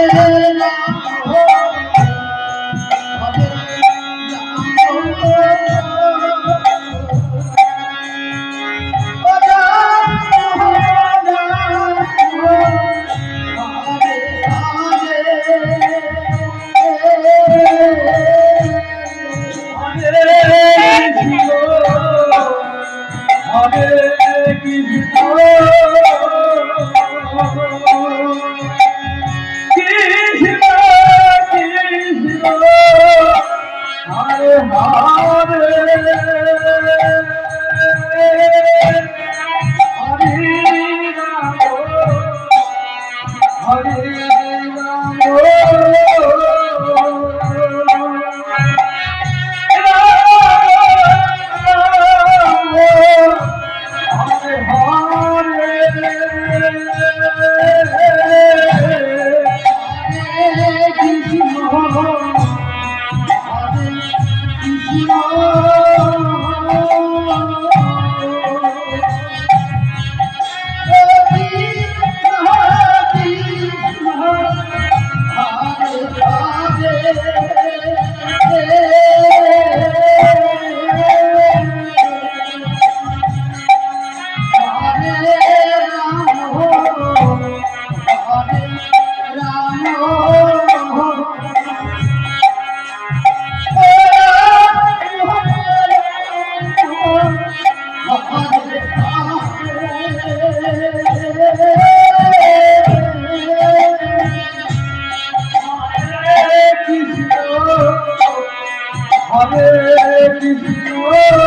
Oh, Krishna Lord. Krishna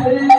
Oh,